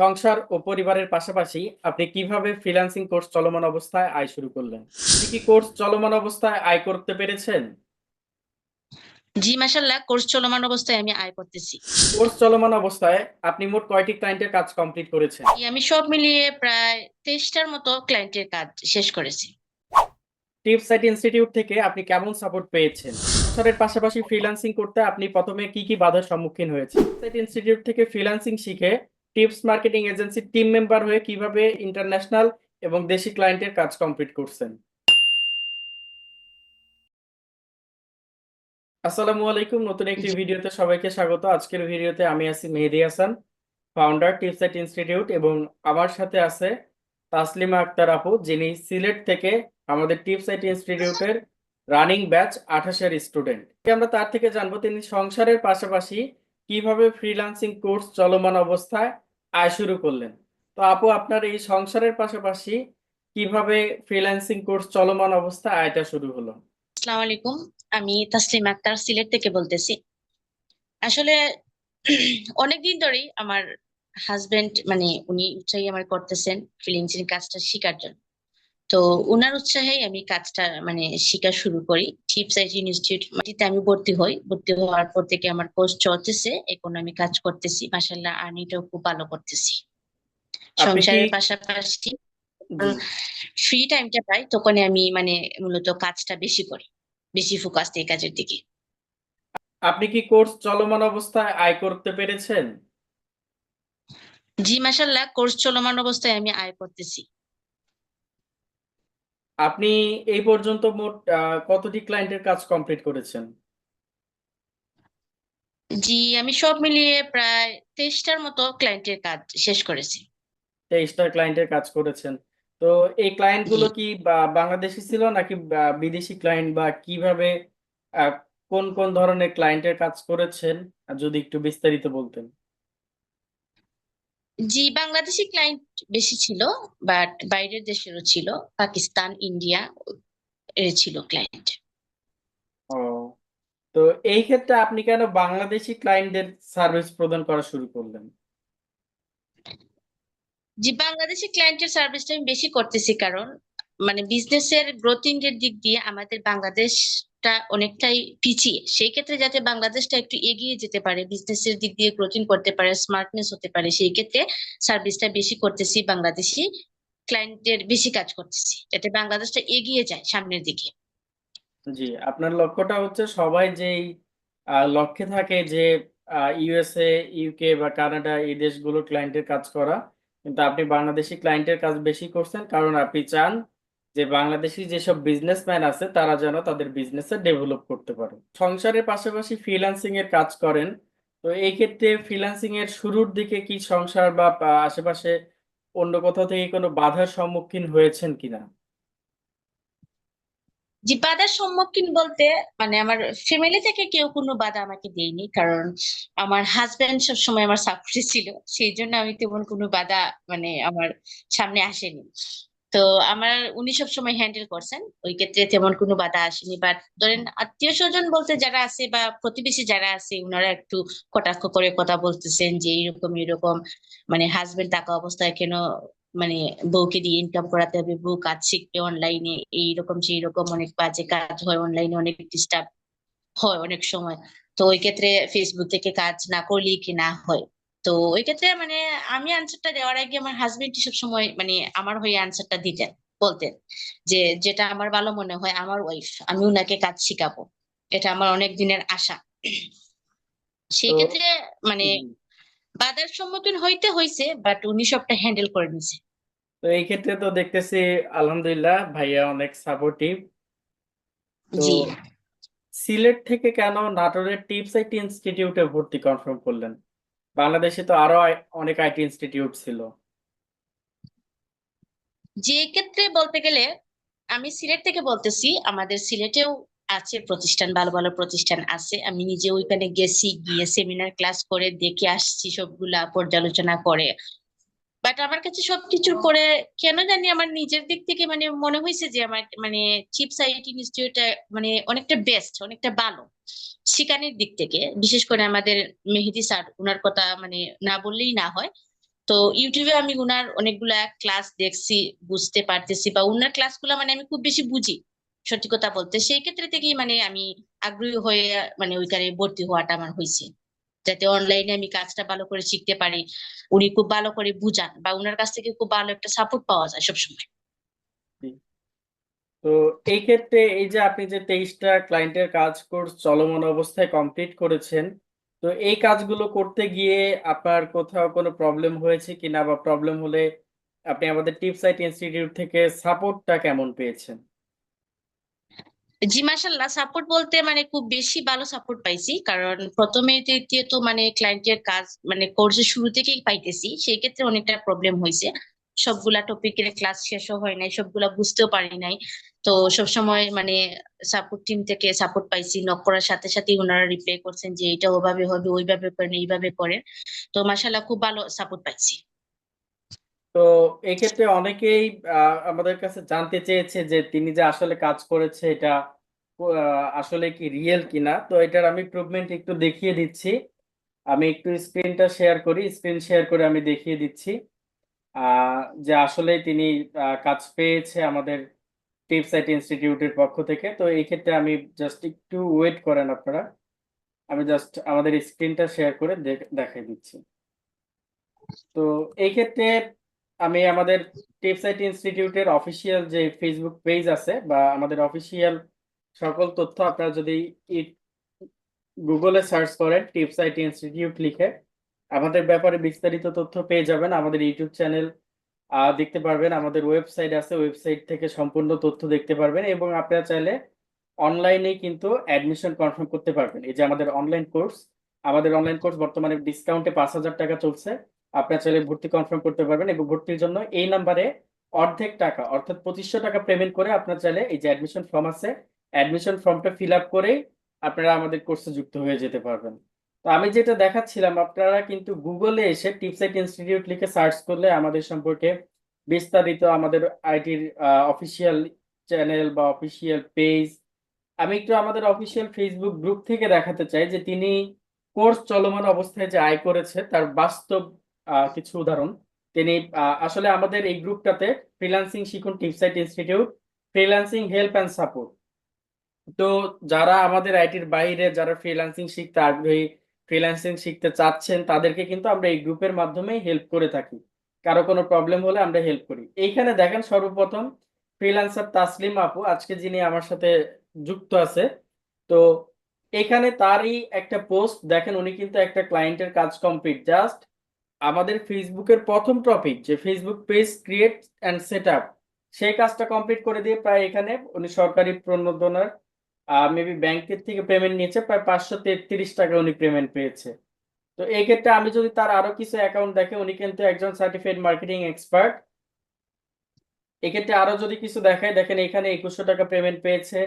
সংসার ও পরিবারের পাশাপাশি আপনি কীভাবে ফ্রিল্যান্সিং কোর্স চলমান অবস্থায় আয় শুরু করলেন? আপনি কি কোর্স চলমান অবস্থায় আয় করতে পেরেছেন? জি, মাশাআল্লাহ কোর্স চলমান অবস্থায় আমি আয় করতেছি। কোর্স চলমান অবস্থায় আপনি মোট কয়টি ক্লায়েন্টের কাজ কমপ্লিট করেছেন? আমি সব মিলিয়ে প্রায় ২৩ টার মতো ক্লায়েন্টের কাজ শেষ করেছি। টিপস সাইট ইনস্টিটিউট থেকে আপনি কেমন সাপোর্ট পেয়েছেন? সংসারের পাশাপাশি ফ্রিল্যান্সিং করতে আপনি প্রথমে কি, কি বাধার সম্মুখীন হয়েছেন? সাইট ইনস্টিটিউট থেকে ফ্রিল্যান্সিং শিখে tips marketing agency team member হয়ে কীভাবে ইন্টারন্যাশনাল এবং দেশি ক্লায়েন্টের কাজ কমপ্লিট করছেন? আসসালামু আলাইকুম। নতুন একটি। ভিডিওতে সবাইকে স্বাগত। আজকের ভিডিওতে আমি আছি Mehedi Hasan, founder Tipsite institute এবং আমার সাথে আছে তাসলিমা আক্তার আপু, যিনি সিলেট থেকে আমাদের টিপসেট ইনস্টিটিউটের রানিং ব্যাচ আঠাশের স্টুডেন্ট। আমরা তার থেকে জানব তিনি সংসারের পাশাপাশি কীভাবে ফ্রিল্যান্সিং কোর্স চলমান অবস্থায় আয় শুরু করলেন। তো আপু, আপনার এই সংসারের পাশাপাশি কীভাবে ফ্রিল্যান্সিং কোর্স চলমান অবস্থায় আয়টা শুরু হলো? আসসালামু আলাইকুম। আমি তাসলিমা আক্তার, সিলেট থেকে বলতেছি। আসলে অনেকদিন ধরেই আমার হাজবেন্ড মানে উনি উৎসাহী আমার করতেছেন ফ্রিল্যান্সিং কাজটা শিখার জন্য। তো উনার উৎসাহেই আমি কাজটা মানে শিখা শুরু করি। ইনস্টিটিউট মাটিতে আমি ভর্তি হই। ভর্তি হওয়ার পর থেকে আমার কোর্স চলতেছে। এখন আমি কাজ করতেছি। মাশাআল্লাহ আর্নিংটাও খুব ভালো করতেছি। সংসারের পাশাপাশি ফ্রি টাইমটা পাই তখনই আমি মানে মূলত কাজটা বেশি করি। বেশি ফোকাস দেই কাজের দিকে। আপনি কি কোর্স চলমান অবস্থায় আয় করতে পেরেছেন? জি, মাশাআল্লাহ কোর্স চলমান অবস্থায় আমি আয় করতেছি। আপনি এই পর্যন্ত মোট কতটি ক্লায়েন্টের কাজ কমপ্লিট করেছেন? জি, আমি সব মিলিয়ে প্রায় ২৩ টার মতো ক্লায়েন্টের কাজ শেষ করেছি। ২৩ টা ক্লায়েন্টের কাজ করেছেন। তো এই ক্লায়েন্টগুলো কি বাংলাদেশী ছিল নাকি বিদেশি ক্লায়েন্ট বা কীভাবে কোন, কোন ধরনের ক্লায়েন্টের কাজ করেছেন? যদি একটু বিস্তারিত বলতেন। জি, বাংলাদেশি ক্লায়েন্ট বেশি ছিল। বাট বাইরের দেশেরও ছিল। পাকিস্তান, ইন্ডিয়া এর ছিল ক্লায়েন্ট। ও। তো এই ক্ষেত্রে আপনি কেন বাংলাদেশি ক্লায়েন্টদের সার্ভিস প্রদান করা শুরু করলেন? জি, বাংলাদেশি ক্লায়েন্টের সার্ভিসটা আমি বেশি করতেছি কারণ মানে বিজনেসের গ্রোথিং এর দিক দিয়ে আমাদের বাংলাদেশটা অনেকটাই পিছিয়ে। সেই ক্ষেত্রে যাতে বাংলাদেশটা একটু এগিয়ে যেতে পারে, বিজনেসের দিক দিয়ে গ্রোথিং করতে পারে, স্মার্টনেস হতে পারে সেই ক্ষেত্রে সার্ভিসটা বেশি করতেছি বাংলাদেশি ক্লায়েন্টের বেশি কাজ করতেছি। যাতে বাংলাদেশটা এগিয়ে যায় সামনের দিকে। জি, আপনার লক্ষ্যটা হচ্ছে সবাই যেই লক্ষ্যে থাকে যে ইউএসএ, ইউকে বা কানাডা এই দেশগুলোর ক্লায়েন্টের কাজ করা। কিন্তু আপনি বাংলাদেশি ক্লায়েন্টের কাজ বেশি করছেন কারণ আপনি চান যে বাংলাদেশী যেসব বিজনেসম্যান আছে তারা যেন তাদের বিজনেসে ডেভেলপ করতে পারে। সংসারের পাশাপাশি ফ্রিল্যান্সিং এর কাজ করেন। তো এই ক্ষেত্রে ফ্রিল্যান্সিং এর শুরুর দিকে কি সংসার বা আশেপাশে অন্য কোথাও থেকে কোনো বাধার সম্মুখীন হয়েছেন কিনা? জি, বাধার সম্মুখীন বলতে মানে আমার ফ্যামিলি থেকে কেউ কোনো বাধা আমাকে দেয়নি। কারণ আমার হাসব্যান্ড সবসময় আমার সাপোর্টে ছিল। সেই জন্য আমি তেমন কোনো বাধা মানে আমার সামনে আসেনি। তো আমার উনি সবসময় হ্যান্ডেল করছেন। ওই ক্ষেত্রে তেমন কোনো বাধা আসেনি। বাট ধরেন আত্মীয় স্বজন বলতে যারা আছে বা প্রতিবেশী যারা আছে উনারা একটু কটাক্ষ করে কথা বলতেছেন যে এরকম, এরকম মানে হাজবেন্ড থাকা অবস্থায় কেন মানে বউকে দিয়ে ইনকাম করাতে হবে, বউ কাজ শিখবে অনলাইনে এইরকম সেইরকম অনেক বাজে কাজ হয় অনলাইনে অনেক ডিস্টার্ব হয় অনেক সময়। তো ওই ক্ষেত্রে ফেসবুক থেকে কাজ না করলেই কি না হয়। তো ওই ক্ষেত্রে মানে আমি আনসারটা দেওয়ার আগে আমার হাজবেন্ড সব সময় মানে আমার হয়ে আনসারটা দিতেন, বলতেন যে যেটা আমার ভালো মনে হয় আমার ওয়াইফ আমি উনাকে কাজ শিখাবো। এটা আমার অনেক দিনের আশা। সেই তো ক্ষেত্রে মানে। বাধার সম্মুখীন হইতে হইছে বাট উনি সবটা হ্যান্ডেল করে নিছে। তো এই ক্ষেত্রে তো দেখতেছি আলহামদুলিল্লাহ ভাইয়া অনেক সাপোর্টিভ। জি। সিলেট থেকে কেন নাটোরের টিপস আইটি ইনস্টিটিউটে ভর্তি কনফার্ম করলেন? বাংলাদেশে তো আরও অনেক আইটি ইনস্টিটিউট ছিল। যে ক্ষেত্রে বলতে গেলে আমি সিলেট থেকে বলতেছি। আমাদের সিলেটেও আছে প্রতিষ্ঠান, ভালো, ভালো প্রতিষ্ঠান আছে। আমি নিজে ওইখানে গেছি, গিয়ে সেমিনার ক্লাস করে দেখে আসছি সবগুলা পর্যালোচনা করে। বাট আমার কাছে সবকিছুর পরে কেন জানি আমার নিজের দিক থেকে মানে মনে হয়েছে যে আমার মানে চিপস আইটি ইনস্টিটিউটটা মানে অনেকটা বেস্ট, অনেকটা ভালো। শিখানোর দিক থেকে। বিশেষ করে আমাদের মেহেদি স্যার ওনার কথা মানে না বললেই না হয়। তো ইউটিউবে আমি ওনার অনেকগুলা ক্লাস দেখছি বুঝতে পারতেছি বা উনার ক্লাসগুলো মানে আমি খুব বেশি বুঝি সত্যি কথা বলতে সেই ক্ষেত্রে থেকেই মানে আমি আগ্রহী হয়ে মানে ওইখানে ভর্তি হওয়াটা আমার হয়েছে যাতে অনলাইনে আমি কাজটা ভালো করে শিখতে পারি। উনি খুব ভালো করে বুঝান বা উনার কাছ থেকে খুব ভালো একটা সাপোর্ট পাওয়া যায় সবসময়। তো এই ক্ষেত্রে এই যে আপনি যে তেইশটা ক্লায়েন্টের কাজ কোর্স চলমান অবস্থায় কমপ্লিট করেছেন, তো এই কাজগুলো করতে গিয়ে আপনার কোথাও কোনো প্রবলেম হয়েছে কিনা বা প্রবলেম হলে আপনি আমাদের টিপসাইট ইনস্টিটিউট থেকে সাপোর্টটা কেমন পেয়েছেন? জি মাশাল্লাহ সাপোর্ট বলতে মানে খুব বেশি ভালো সাপোর্ট পাইছি। কারণ প্রথমে দ্বিতীয় তো মানে ক্লায়েন্টের কাজ মানে কোর্সের শুরু থেকেই পাইতেছি। সেই ক্ষেত্রে অনেকটা প্রবলেম হয়েছে সবগুলা টপিকের ক্লাস শেষও হয় নাই, সবগুলা বুঝতেও পারি নাই। তো সবসময় মানে সাপোর্ট টিম থেকে সাপোর্ট পাইছি নক করার সাথে সাথে ওনারা রিপ্লাই করছেন যে এটা ওভাবে হবে, ওইভাবে করেন, এইভাবে করেন। তো মাশাল্লাহ খুব ভালো সাপোর্ট পাইছি। তো এক্ষেত্রে অনেকেই আমাদের কাছে জানতে চেয়েছে যে তিনি যে আসলে কাজ করেছে এটা আসলে কি রিয়েল কিনা। তো এটার আমি প্রুভমেন্ট একটু দেখিয়ে দিচ্ছি। আমি একটু স্ক্রিনটা শেয়ার করি স্ক্রিন শেয়ার করে আমি দেখিয়ে দিচ্ছি। যে আসলে তিনি কাজ পেয়েছে আমাদের টিপসাইট ইনস্টিটিউটের পক্ষ থেকে। তো এই ক্ষেত্রে আমি জাস্ট একটু ওয়েট করেন আপনারা। আমি জাস্ট আমাদের স্ক্রিনটা শেয়ার করে দেখ- দেখাই দিচ্ছি। তো এই ক্ষেত্রে আমি আমাদের টিপসাইট ইনস্টিটিউটের অফিসিয়াল যে ফেসবুক পেজ আছে বা আমাদের অফিসিয়াল সকল তথ্য আপনারা যদি গুগলে সার্চ করেন, টিপসাইট ইনস্টিটিউট লিখে আমাদের ব্যাপারে বিস্তারিত তথ্য পেয়ে যাবেন। আমাদের ইউটিউব চ্যানেল দেখতে পারবেন। আমাদের ওয়েবসাইট আছে ওয়েবসাইট থেকে সম্পূর্ণ তথ্য দেখতে পারবেন এবং আপনারা চাইলে অনলাইনে কিন্তু অ্যাডমিশন কনফার্ম করতে পারবেন। এই যে আমাদের অনলাইন কোর্স আমাদের অনলাইন কোর্স বর্তমানে ডিসকাউন্টে পাঁচ হাজার টাকা চলছে। আপনারা চাইলে ভর্তি কনফার্ম করতে পারবেন এবং ভর্তির জন্য এই নাম্বারে অর্ধেক টাকা, অর্থাৎ পঁচিশশো টাকা পেমেন্ট করে আপনার চাইলে এই যে অ্যাডমিশন ফর্ম আছে অ্যাডমিশন ফর্মটা ফিল আপ করেই আপনারা আমাদের কোর্সে যুক্ত হয়ে যেতে পারবেন। তো আমি যেটা দেখাচ্ছিলাম, আপনারা কিন্তু গুগলে এসে টিপসাইট ইনস্টিটিউট লিখে সার্চ করলে আমাদের সম্পর্কে বিস্তারিত আমাদের আইটির অফিসিয়াল চ্যানেল বা অফিসিয়াল পেজ আমি একটু আমাদের অফিসিয়াল ফেসবুক গ্রুপ থেকে দেখাতে চাই যে তিনি কোর্স চলমান অবস্থায় যে আয় করেছে, তার বাস্তব কিছু উদাহরণ। তিনি আসলে আমাদের এই গ্রুপটাতে ফ্রিল্যান্সিং শিখুন Tipsite institute freelancing help and support তো যারা আমাদের আইটির বাইরে, যারা ফ্রিল্যান্সিং শিখতে আগ্রহী ফ্রিল্যান্সিং শিখতে চাচ্ছেন, তাদেরকে কিন্তু আমরা এই গ্রুপের মাধ্যমেই হেল্প করে থাকি। কারও কোনো প্রবলেম হলে আমরা হেল্প করি। এইখানে দেখেন সর্বপ্রথম ফ্রিল্যান্সার তাসলিম আপু, আজকে যিনি আমার সাথে যুক্ত আছে। তো এখানে তারই একটা পোস্ট দেখেন উনি কিন্তু একটা ক্লায়েন্টের কাজ কমপ্লিট জাস্ট আমাদের ফেসবুকের প্রথম টপিক যে Facebook page create and set up সেই কাজটা কমপ্লিট করে দিয়ে প্রায় এখানে উনি সরকারি প্রণোদনার মেবি ব্যাংকের থেকে পেমেন্ট নিয়েছে, প্রায় পাঁচশো তেত্রিশ টাকা উনি পেমেন্ট পেয়েছে। তো এই ক্ষেত্রে আমি যদি তার আরও কিছু অ্যাকাউন্ট দেখে, উনি কিন্তু একজন সার্টিফাইড মার্কেটিং এক্সপার্ট এক্ষেত্রে আরও যদি কিছু দেখায়, দেখেন এখানে একুশশো টাকা পেমেন্ট পেয়েছে।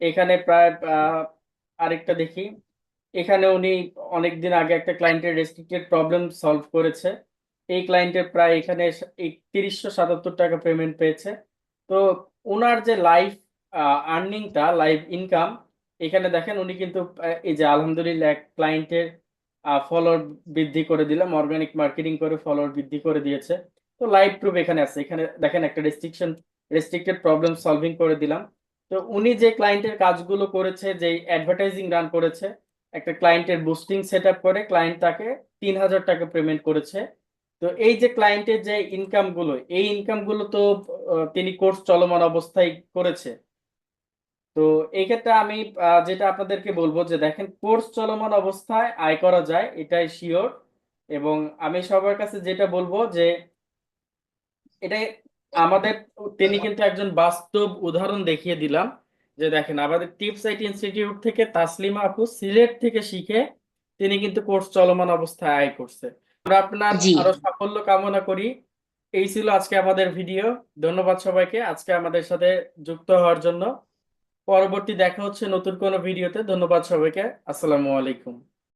এখানে প্রায় আরেকটা দেখি। এখানে উনি অনেকদিন আগে একটা ক্লায়েন্টের রেস্ট্রিক্টেড প্রবলেম সলভ করেছে। এই ক্লায়েন্টের প্রায় এখানে তিরিশশো সাতাত্তর টাকা পেমেন্ট পেয়েছে। তো ওনার যে লাইফ আর্নিংটা লাইভ ইনকাম এখানে দেখেন উনি কিন্তু এই যে আলহামদুলিল্লাহ ক্লায়েন্টের ফলোয়ার বৃদ্ধি করে দিলাম অর্গানিক মার্কেটিং করে ফলোয়ার বৃদ্ধি করে দিয়েছে। তো লাইভ প্রুফ এখানে আছে। এখানে দেখেন একটা রেস্ট্রিকশন রেস্ট্রিক্টেড প্রবলেম সলভিং করে দিলাম। তো উনি যে ক্লায়েন্টের কাজগুলো করেছে যে অ্যাডভার্টাইজিং রান করেছে একটা ক্লায়েন্টের বুস্টিং সেট করে ক্লায়েন্ট তাকে তিন হাজার টাকা পেমেন্ট করেছে। তো এই যে ক্লায়েন্টের যে ইনকামগুলো, এই ইনকামগুলো তো তিনি কোর্স চলমান অবস্থায় করেছে। তো এই ক্ষেত্রে আমি যেটা আপনাদেরকে বলব যে দেখেন কোর্স চলমান অবস্থায় আয় করা যায়, এটাই শিওর এবং আমি সবার কাছে যেটা বলব যে এটা আমাদের, তিনি কিন্তু একজন বাস্তব উদাহরণ দেখিয়ে দিলাম। যে দেখেন আমাদের টিপসাইট ইনস্টিটিউট থেকে তাসলিমা আপু সিলেট থেকে শিখে তিনি কিন্তু কোর্স চলমান অবস্থায় আয় করছে। আমরা আপনার আরও সাফল্য কামনা করি। এই ছিল আজকে আমাদের ভিডিও। ধন্যবাদ সবাইকে। আজকে আমাদের সাথে যুক্ত হওয়ার জন্য। পরবর্তী দেখা হচ্ছে নতুন কোনো ভিডিওতে। ধন্যবাদ সবাইকে। আসসালামু আলাইকুম।